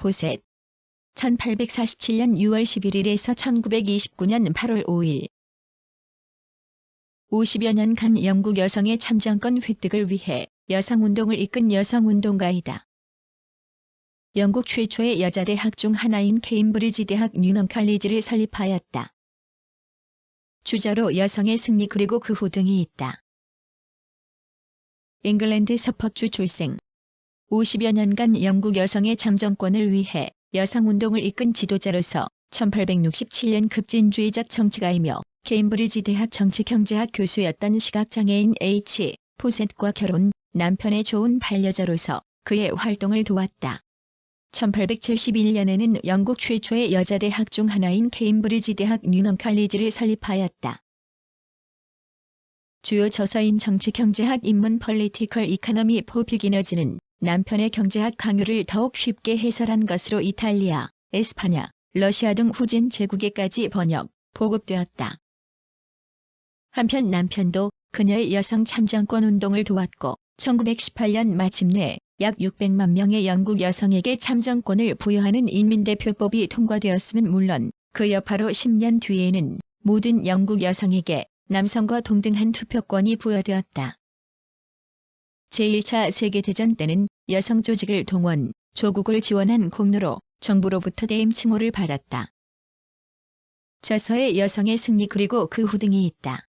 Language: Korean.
보셋 1847년 6월 11일에서 1929년 8월 5일 50여 년간 영국 여성의 참정권 획득을 위해 여성운동을 이끈 여성운동가이다. 영국 최초의 여자대학 중 하나인 케임브리지 대학 뉴넘 칼리지를 설립하였다. 주저로 여성의 승리 그리고 그 후 등이 있다. 잉글랜드 서퍼주 출생 50여 년간 영국 여성의 참정권을 위해 여성운동을 이끈 지도자로서 1867년 급진주의적 정치가이며 케임브리지 대학 정치경제학 교수였던 시각장애인 H. 포셋과 결혼, 남편의 좋은 반려자로서 그의 활동을 도왔다. 1871년에는 영국 최초의 여자 대학 중 하나인 케임브리지 대학 뉴넘 칼리지를 설립하였다. 주요 저서인 정치경제학 입문 폴리티컬 이카노미 포 비기너즈는 남편의 경제학 강요를 더욱 쉽게 해설한 것으로 이탈리아, 에스파냐, 러시아 등 후진 제국에까지 번역, 보급되었다. 한편 남편도 그녀의 여성 참정권 운동을 도왔고 1918년 마침내 약 600만 명의 영국 여성에게 참정권을 부여하는 인민대표법이 통과되었음은 물론 그 여파로 10년 뒤에는 모든 영국 여성에게 남성과 동등한 투표권이 부여되었다. 제1차 세계대전 때는 여성 조직을 동원, 조국을 지원한 공로로 정부로부터 대임 칭호를 받았다. 저서에 여성의 승리 그리고 그 후 등이 있다.